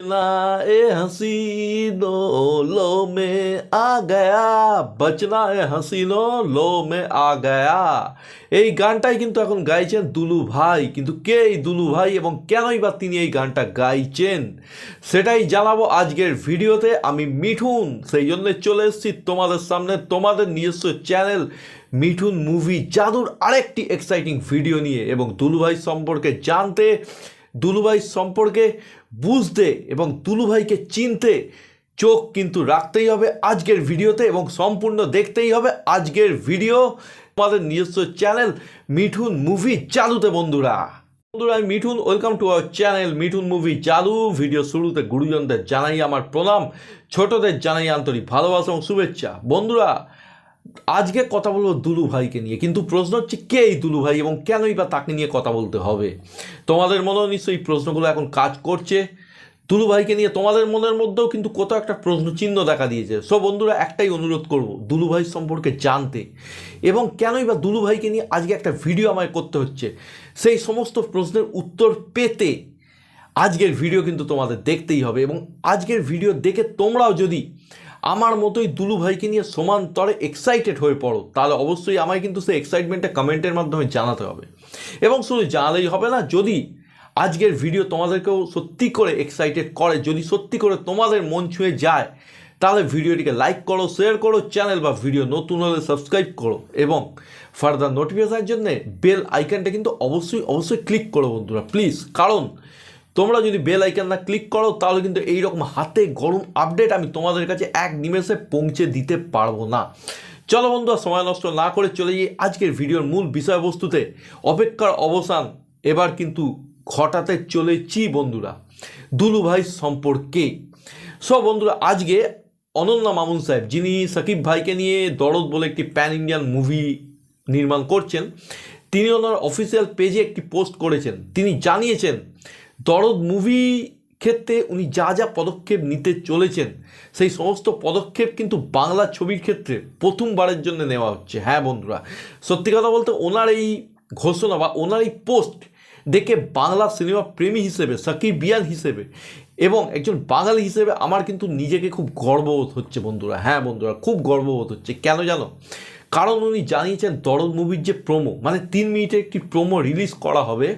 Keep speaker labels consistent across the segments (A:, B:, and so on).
A: ना ए हसीनो लो में आ गया बचना এ হাসিনো লো মে আ গয়া এই গানটাই কিন্তু এখন গাইছেন দুলু ভাই কিন্তু কে এই দুলু ভাই এবং কেনই বা তিনি এই গানটা গাইছেন সেটাই জানাবো আজকের ভিডিওতে আমি মিঠুন সেই জন্য চলে এসেছি তোমাদের সামনে তোমাদের নিজস্ব চ্যানেল মিঠুন মুভি জাদুর আরেকটি এক্সাইটিং ভিডিও নিয়ে এবং দুলু ভাই সম্পর্কে জানতে দুলুভাই সম্পর্কে বুঝতে এবং দুলুভাইকে চিনতে চোখ কিন্তু রাখতেই হবে আজকের ভিডিওতে এবং সম্পূর্ণ দেখতেই হবে আজকের ভিডিও। আমাদের নিজস্ব চ্যানেল মিঠুন মুভি চালুতে বন্ধুরা। বন্ধুরা, আমি Mithun, welcome to our channel Mithun movie চালু ভিডিও শুরুতে গুরুজনদের জানাই আমার প্রণাম, ছোটদের জানাই আন্তরিক ভালোবাসা এবং শুভেচ্ছা। বন্ধুরা আজকে কথা বলব দুলু ভাইকে নিয়ে। কিন্তু প্রশ্ন হচ্ছে, কে এই দুলু ভাই এবং কেনই বা তাকে নিয়ে কথা বলতে হবে? তোমাদের মনেও নিশ্চয়ই প্রশ্নগুলো এখন কাজ করছে। দুলু ভাইকে নিয়ে তোমাদের মনের মধ্যেও কিন্তু কোথাও একটা প্রশ্ন চিহ্ন দেখা দিয়েছে। সো বন্ধুরা, একটাই অনুরোধ করব, দুলু ভাই সম্পর্কে জানতে। এবং কেনই বা দুলু ভাইকে নিয়ে আজকে একটা ভিডিও আমায় করতে হচ্ছে, সেই সমস্ত প্রশ্নের উত্তর পেতে আজকের ভিডিও কিন্তু তোমাদের দেখতেই হবে। এবং আজকের ভিডিও দেখে তোমরাও যদি আমার মতোই দুলু ভাইকে নিয়ে সমান্তরে এক্সাইটেড হয়ে পড়ো। তাহলে অবশ্যই আমায় কিন্তু সেই এক্সাইটমেন্টটা কমেন্টের মাধ্যমে জানাতে হবে। এবং শুধু জানালেই হবে না, যদি আজকের ভিডিও তোমাদেরকেও সত্যি করে এক্সাইটেড করে, যদি সত্যি করে তোমাদের মন ছুঁয়ে যায়, তাহলে ভিডিওটিকে লাইক করো শেয়ার করো চ্যানেল বা ভিডিও নতুন হলে সাবস্ক্রাইব করো। এবং ফার্দার নোটিফিকেশনের জন্য বেল আইকনটা কিন্তু অবশ্যই অবশ্যই ক্লিক করো বন্ধুরা প্লিজ কারণ তোমরা যদি বেল আইকন না ক্লিক করো, তাহলে কিন্তু এইরকম হাতে গরম আপডেট আমি তোমাদের কাছে এক নিমেষে পৌঁছে দিতে পারব না। চলো বন্ধুরা, সময় নষ্ট না করে চলে যাই আজকের ভিডিওর মূল বিষয়বস্তুতে। অপেক্ষার অবসান এবার কিন্তু ঘটাতে চলেছি বন্ধুরা, দুলু ভাই সম্পর্কে। সব বন্ধুরা, আজকে অনন্যা মামুন সাহেব, যিনি সাকিব ভাইকে নিয়ে দরদ বলে একটি প্যান ইন্ডিয়ান মুভি নির্মাণ করছেন, তিনি ওনার অফিসিয়াল পেজে একটি পোস্ট করেছেন। তিনি জানিয়েছেন দরদ মুভি ক্ষেত্রে উনি যা যা পদক্ষেপ নিতে চলেছেন, সেই সমস্ত পদক্ষেপ কিন্তু বাংলা ছবির ক্ষেত্রে প্রথমবারের জন্য নেওয়া হচ্ছে। হ্যাঁ বন্ধুরা, সত্যি কথা বলতে ওনার এই ঘোষণা বা ওনার এই পোস্ট দেখে বাংলা সিনেমা প্রেমী হিসেবে সাকিবিয়ান হিসেবে এবং একজন বাঙালি হিসেবে আমার কিন্তু নিজেকে খুব গর্ববোধ হচ্ছে বন্ধুরা। হ্যাঁ বন্ধুরা, খুব গর্ববোধ হচ্ছে। কেন জানো? কারণ উনি জানিয়েছেন দরদ মুভির যে প্রোমো মানে তিন মিনিটের একটি প্রোমো রিলিজ করা হবে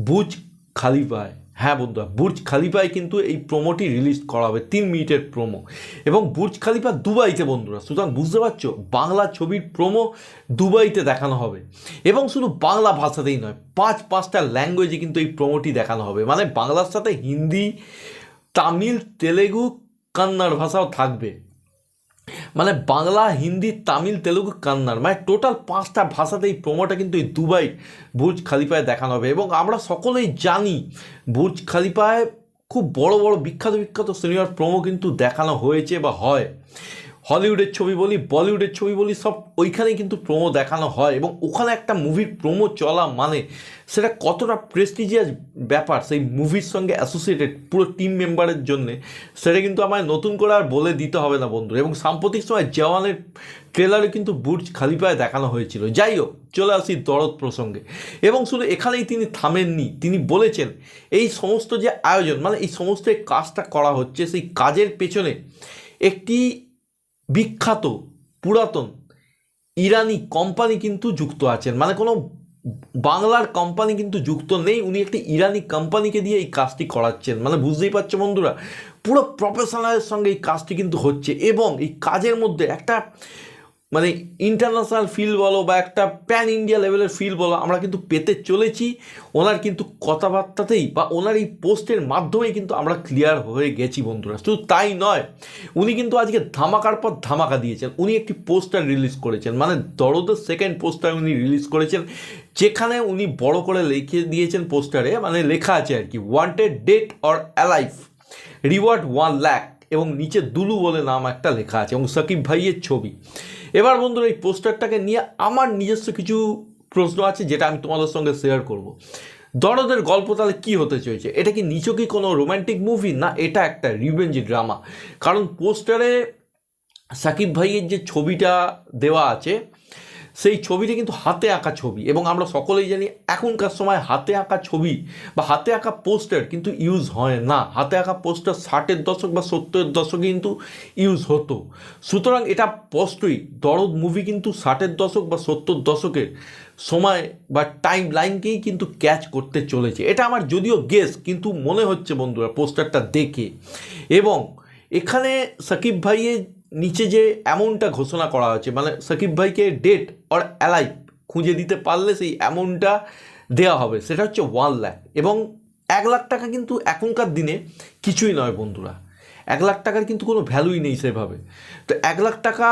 A: বুজ খালিফায়। হ্যাঁ বন্ধুরা, বুর্জ খালিফায় কিন্তু এই প্রোমোটি রিলিজ করা হবে, তিন মিনিটের প্রোমো এবং বুর্জ খালিফা দুবাইতে বন্ধুরা, সুতরাং বুঝতে পারছ, বাংলা ছবির প্রোমো দুবাইতে দেখানো হবে। এবং শুধু বাংলা ভাষাতেই নয়, পাঁচ পাঁচটা ল্যাঙ্গুয়েজে কিন্তু এই প্রোমোটি দেখানো হবে। মানে বাংলার সাথে হিন্দি, তামিল, তেলেগু কন্নড় ভাষাও থাকবে। মানে বাংলা, হিন্দি, তামিল, তেলুগু, কান্নাড় মানে টোটাল পাঁচটা ভাষাতে এই প্রোমোটা কিন্তু এই দুবাই বুর্জ খালিফায় দেখানো হবে এবং আমরা সকলেই জানি বুর্জ খালিফায় খুব বড় বড়, বিখ্যাত বিখ্যাত সিনেমার প্রোমো কিন্তু দেখানো হয়েছে বা হয়। হলিউডের ছবি বলি, বলিউডের ছবি বলি, সব ওইখানেই কিন্তু প্রোমো দেখানো হয় এবং ওখানে একটা মুভির প্রোমো চলা মানে সেটা কতটা প্রেস্টিজিয়াস ব্যাপার সেই মুভির সঙ্গে অ্যাসোসিয়েটেড পুরো টিম মেম্বারের জন্য, সেটা কিন্তু আমায় নতুন করে আর বলে দিতে হবে না বন্ধু। এবং সাম্প্রতিক সময় জওয়ানের ট্রেলারে কিন্তু বুর্জ খালিফায় দেখানো হয়েছিল। যাই হোক, চলে আসি দরদ প্রসঙ্গে। এবং শুধু এখানেই তিনি থামেননি, তিনি বলেছেন, এই সমস্ত যে আয়োজন মানে এই সমস্ত কাজটা করা হচ্ছে, সেই কাজের পেছনে একটি বিখ্যাত, পুরাতন ইরানি কোম্পানি কিন্তু যুক্ত আছেন। মানে কোনো বাংলার কোম্পানি কিন্তু যুক্ত নেই, উনি একটি ইরানি কোম্পানিকে দিয়ে এই কাজটি করাচ্ছেন। মানে বুঝতেই পারছ বন্ধুরা, পুরো প্রফেশনালের সঙ্গে এই কাজটি কিন্তু হচ্ছে এবং এই কাজের মধ্যে একটা মানে ইন্টারন্যাশনাল ফিল বলো বা একটা প্যান ইন্ডিয়া লেভেলের ফিল বলো, আমরা কিন্তু পেতে চলেছি। ওনার কিন্তু কথাবার্তাতেই বা ওনার এই পোস্টের মাধ্যমেই কিন্তু আমরা ক্লিয়ার হয়ে গেছি বন্ধুরা। শুধু তাই নয়, উনি কিন্তু আজকে ধামাকার পর ধামাকা দিয়েছেন। উনি একটি পোস্টার রিলিজ করেছেন। মানে দরদের সেকেন্ড পোস্টার উনি রিলিজ করেছেন, যেখানে উনি বড় করে লিখে দিয়েছেন পোস্টারে মানে লেখা আছে আর কি wanted dead or alive reward one lakh এবং নিচে দুলু বলে নাম একটা লেখা আছে, এবং সাকিব ভাইয়ের ছবি। এবার বন্ধুরা, এই পোস্টারটাকে নিয়ে আমার নিজস্ব কিছু প্রশ্ন আছে, যেটা আমি তোমাদের সঙ্গে শেয়ার করব। দরদের গল্প তাহলে কী হতে চলেছে? এটা কি নিচকি কোনো রোম্যান্টিক মুভি না, এটা একটা রিভেঞ্জ ড্রামা কারণ পোস্টারে সাকিব ভাইয়ের যে ছবিটা দেওয়া আছে সেই ছবিটি কিন্তু হাতে আঁকা ছবি এবং আমরা সকলেই জানি এখনকার সময় হাতে আঁকা ছবি বা হাতে আঁকা পোস্টার কিন্তু ইউজ হয় না। হাতে আঁকা পোস্টার ষাটের দশক বা সত্তরের দশকে কিন্তু ইউজ হতো। সুতরাং এটা স্পষ্টই দরদ মুভি কিন্তু ষাটের দশক বা সত্তর দশকের সময় বা টাইম লাইনকেই কিন্তু ক্যাচ করতে চলেছে। এটা আমার যদিও গেস কিন্তু মনে হচ্ছে বন্ধুরা, পোস্টারটা দেখে। এবং এখানে সাকিব ভাইয়ের নিচে যে অ্যামাউন্টটা ঘোষণা করা হয়েছে মানে সাকিব ভাইকে ডেট অর অ্যালাইভ খুঁজে দিতে পারলে সেই অ্যামাউন্টটা দেওয়া হবে, সেটা হচ্ছে ওয়ান লাখ এবং এক লাখ টাকা কিন্তু এখনকার দিনে কিছুই নয় বন্ধুরা। এক লাখ টাকার কিন্তু কোনো ভ্যালুই নেই সেভাবে। তো এক লাখ টাকা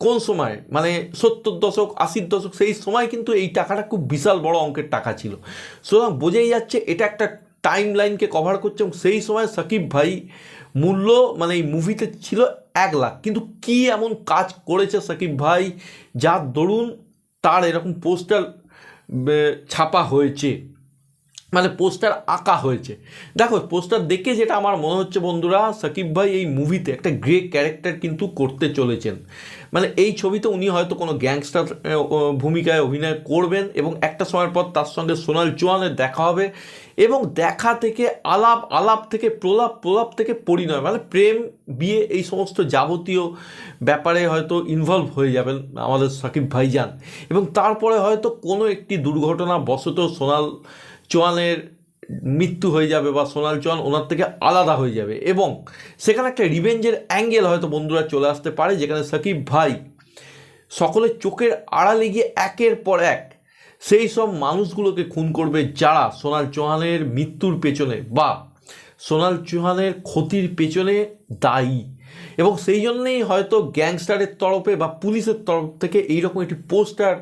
A: কোন সময়? মানে সত্তর দশক, আশির দশক, সেই সময় কিন্তু এই টাকাটা খুব বিশাল বড় অঙ্কের টাকা ছিল। সুতরাং বোঝাই যাচ্ছে এটা একটা টাইম লাইনকে কভার করছে এবং সেই সময় সাকিব ভাই মূল্য মানে এই মুভিতে ছিল এক লাখ। কিন্তু কি এমন কাজ করেছে সাকিব ভাই? যার দরুন তার এরকম পোস্টার ছাপা হয়েছে। মানে পোস্টার আঁকা হয়েছে। দেখো, পোস্টার দেখে যেটা আমার মনে হচ্ছে বন্ধুরা, সাকিব ভাই এই মুভিতে একটা গ্রে ক্যারেক্টার কিন্তু করতে চলেছেন। মানে এই ছবিতে উনি হয়তো কোনো গ্যাংস্টার ভূমিকায় অভিনয় করবেন এবং একটা সময়ের পর তার সঙ্গে সোনাল চৌহানের দেখা হবে এবং দেখা থেকে আলাপ আলাপ থেকে প্রলাপ প্রলাপ থেকে পরিণয় মানে প্রেম, বিয়ে এই সমস্ত যাবতীয় ব্যাপারে হয়তো ইনভলভ হয়ে যাবেন আমাদের সাকিব ভাইজান। এবং তারপরে হয়তো কোনো একটি দুর্ঘটনা বশত সোনাল চৌহানের মৃত্যু হয়ে যাবে বা সোনাল চৌহান ওনার থেকে আলাদা হয়ে যাবে। এবং সেখানে একটা রিভেঞ্জের অ্যাঙ্গেল হয়তো বন্ধুরা চলে আসতে পারে, যেখানে সাকিব ভাই সকলের চোখের আড়ালে গিয়ে একের পর এক সেই সব মানুষগুলোকে খুন করবে যারা সোনাল চৌহানের মৃত্যুর পেছনে বা সোনাল চৌহানের ক্ষতির পেছনে দায়ী। এবং সেই জন্যেই হয়তো গ্যাংস্টারের তরফে বা পুলিশের তরফ থেকে এইরকম একটি পোস্টার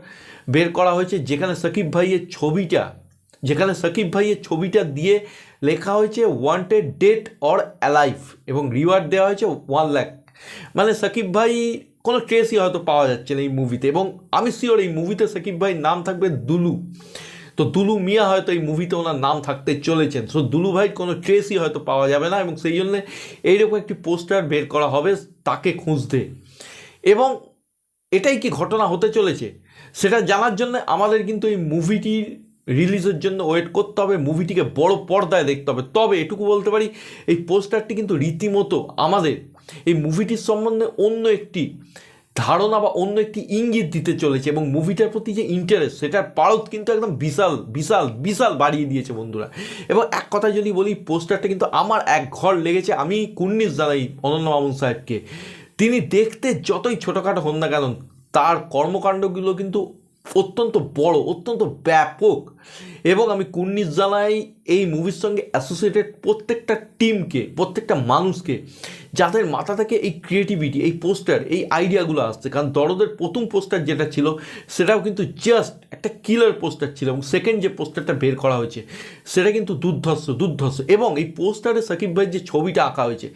A: বের করা হয়েছে, যেখানে সাকিব ভাইয়ের ছবিটা যেখানে সাকিব ভাইয়ের ছবিটা দিয়ে লেখা হয়েছে ওয়ান্টেড ডেট অর অ্যালাইভ এবং রিওয়ার্ড দেওয়া হয়েছে ওয়ান লাখ মানে সাকিব ভাই কোনো ট্রেসই হয়তো পাওয়া যাচ্ছে না এই মুভিতে এবং আমি শিওর এই মুভিতে সাকিব ভাইয়ের নাম থাকবে দুলু। তো দুলু মিয়া হয়তো এই মুভিতে ওনার নাম থাকতে চলেছেন। সো দুলু ভাইয়ের কোনো ট্রেসই হয়তো পাওয়া যাবে না এবং সেই জন্যে এইরকম একটি পোস্টার বের করা হবে তাকে খুঁজতে। এবং এটাই কি ঘটনা হতে চলেছে? সেটা জানার জন্য আমাদের কিন্তু এই মুভিটির রিলিজের জন্য ওয়েট করতে হবে মুভিটিকে বড় পর্দায় দেখতে হবে। তবে এটুকু বলতে পারি, এই পোস্টারটি কিন্তু রীতিমতো আমাদের, এই মুভিটির সম্বন্ধে অন্য একটি ধারণা বা অন্য একটি ইঙ্গিত দিতে চলেছে এবং মুভিটার প্রতি যে ইন্টারেস্ট সেটার পারত কিন্তু একদম বিশাল বিশাল বিশাল বাড়িয়ে দিয়েছে বন্ধুরা। এবং এক কথায় যদি বলি পোস্টারটা কিন্তু আমার এক ঘর লেগেছে, আমি কুন্নিস জানাই অনন্য মামুন সাহেবকে। তিনি দেখতে যতই ছোটোখাটো হন না কেন, তার কর্মকাণ্ডগুলো কিন্তু অত্যন্ত বড়, অত্যন্ত ব্যাপক। এবং আমি কুর্নিশ জানাই এই মুভির সঙ্গে অ্যাসোসিয়েটেড প্রত্যেকটা টিমকে প্রত্যেকটা মানুষকে, যাদের মাথা থেকে এই ক্রিয়েটিভিটি এই পোস্টার এই আইডিয়াগুলো আসছে। কারণ দরদের প্রথম পোস্টার যেটা ছিল, সেটাও কিন্তু জাস্ট একটা কিলার পোস্টার ছিল এবং সেকেন্ড যে পোস্টারটা বের করা হয়েছে, সেটা কিন্তু দুর্ধর্ষ দুর্ধর্ষ। এবং এই পোস্টারে সাকিব ভাইয়ের যে ছবিটা আঁকা হয়েছে,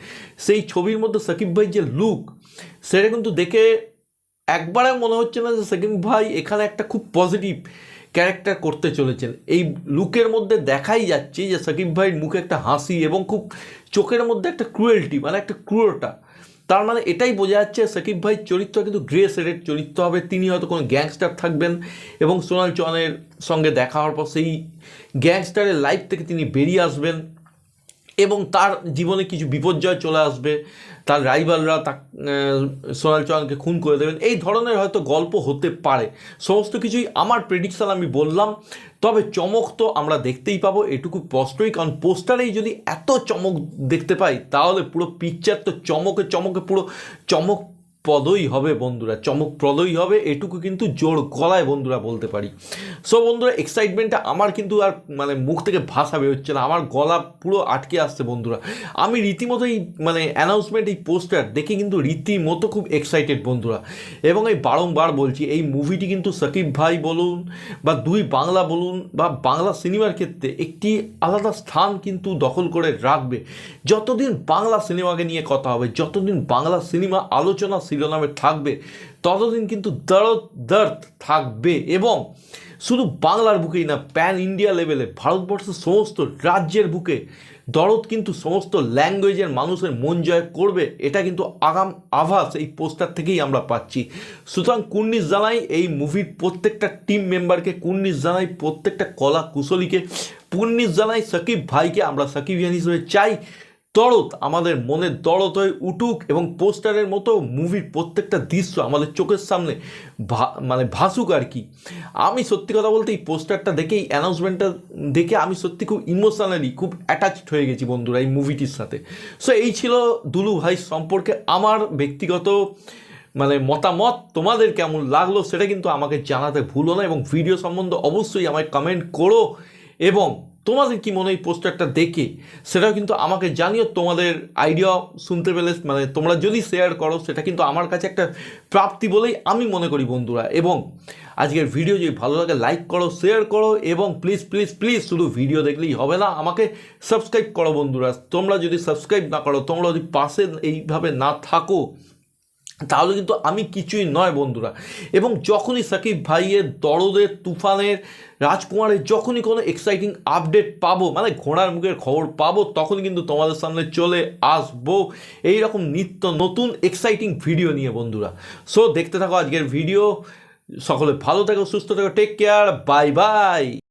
A: সেই ছবির মধ্যে সাকিব ভাইয়ের যে লুক সেটা কিন্তু দেখে একবারে মনে হচ্ছে না যে সেকেন্ড ভাই এখানে একটা খুব পজিটিভ ক্যারেক্টার করতে চলেছেন। এই লুকের মধ্যে দেখাই যাচ্ছে যে সাকিব ভাইয়ের মুখে একটা হাসি এবং খুব চোখের মধ্যে একটা ক্রুয়েলটি মানে একটা ক্রুয়টা তার মানে এটাই বোঝা যাচ্ছে সাকিব ভাই চরিত্র কিন্তু গ্রে সেডের চরিত্র হবে। তিনি হয়তো কোনো গ্যাংস্টার থাকবেন এবং সোনাল চৌহানের সঙ্গে দেখা হওয়ার পর সেই গ্যাংস্টারের লাইফ থেকে তিনি বেরিয়ে আসবেন। এবং তার জীবনে কিছু বিপর্যয় চলে আসবে, তার রাইভালরা তা সোনাল চৌহানকে খুন করে দেবেন, এই ধরনের হয়তো গল্প হতে পারে। সমস্ত কিছুই আমার প্রেডিকশান আমি বললাম, তবে চমক তো আমরা দেখতেই পাবো, এটুকু স্পষ্টই কারণ পোস্টারেই যদি এত চমক দেখতে পাই, তাহলে পুরো পিকচার তো চমকে চমকে, পুরো চমক পদই হবে বন্ধুরা, চমকপ্রদই হবে, এটুকু কিন্তু জোর গলায় বন্ধুরা বলতে পারি। সো বন্ধুরা এক্সাইটমেন্টটা আমার কিন্তু আর মানে মুখ থেকে ভাষা বেরোচ্ছে না, আমার গলা পুরো আটকে আসছে বন্ধুরা। আমি রীতিমতো এই মানে অ্যানাউন্সমেন্ট এই পোস্টার দেখে কিন্তু রীতিমতো খুব এক্সাইটেড বন্ধুরা। এবং এই বারংবার বলছি, এই মুভিটি কিন্তু সাকিব ভাই বলুন বা দুই বাংলা বলুন বা বাংলা সিনেমার ক্ষেত্রে একটি আলাদা স্থান কিন্তু দখল করে রাখবে। যতদিন বাংলা সিনেমাকে নিয়ে কথা হবে, যতদিন বাংলা সিনেমা আলোচনা শিরোনামে থাকবে, ততদিন কিন্তু দরদ দর্দ থাকবে এবং শুধু বাংলার বুকেই না প্যান ইন্ডিয়া লেভেলে ভারতবর্ষের সমস্ত রাজ্যের বুকে দরদ কিন্তু সমস্ত ল্যাঙ্গুয়েজের মানুষের মন জয় করবে, এটা কিন্তু আগাম আভাস এই পোস্টার থেকেই আমরা পাচ্ছি। সুতরাং কুর্নিশ জানাই এই মুভির প্রত্যেকটা টিম মেম্বারকে কুর্নিশ জানাই প্রত্যেকটা কলা কুশলীকে কুর্নিশ জানাই সাকিব ভাইকে, আমরা সাকিবিয়ান হিসেবে চাই দরদ আমাদের মনের দরদ হয়ে উঠুক এবং পোস্টারের মতো মুভির প্রত্যেকটা দৃশ্য আমাদের চোখের সামনে ভা- মানে ভাসুক আর কি। আমি সত্যি কথা বলতে এই পোস্টারটা দেখেই অ্যানাউন্সমেন্টটা দেখে আমি সত্যি খুব ইমোশনালি খুব অ্যাটাচড হয়ে গেছি বন্ধুরা এই মুভিটির সাথে। সো এই ছিল দুলু ভাই সম্পর্কে আমার ব্যক্তিগত মানে মতামত। তোমাদের কেমন লাগল সেটা কিন্তু আমাকে জানাতে ভুলো না এবং ভিডিও সম্বন্ধে অবশ্যই আমায় কমেন্ট করো এবং তোমাদের কি মনে এই পোস্টারটা দেখে? সেটাও কিন্তু আমাকে জানিও, তোমাদের আইডিয়া শুনতে পেলে মানে তোমরা যদি শেয়ার করো, সেটা কিন্তু আমার কাছে একটা প্রাপ্তি বলেই আমি মনে করি বন্ধুরা। এবং আজকের ভিডিও যদি ভালো লাগে লাইক করো শেয়ার করো, এবং প্লিজ প্লিজ প্লিজ শুধু ভিডিও দেখলেই হবে না, আমাকে সাবস্ক্রাইব করো বন্ধুরা। তোমরা যদি সাবস্ক্রাইব না করো, তোমরা যদি পাশে এইভাবে না থাকো তাহলে কিন্তু আমি কিছুই নয়, বন্ধুরা। এবং যখনই সাকিব ভাইয়ের দরদের, তুফানের, রাজকুমারের যখনই কোনো এক্সাইটিং আপডেট পাবো মানে ঘোড়ার মুখের খবর পাবো, তখনই কিন্তু তোমাদের সামনে চলে আসব। এই রকম নিত্য নতুন এক্সাইটিং ভিডিও নিয়ে, বন্ধুরা। সো দেখতে থাকো আজকের ভিডিও সকলে ভালো থাকো, সুস্থ থাকো টেক কেয়ার বাই বাই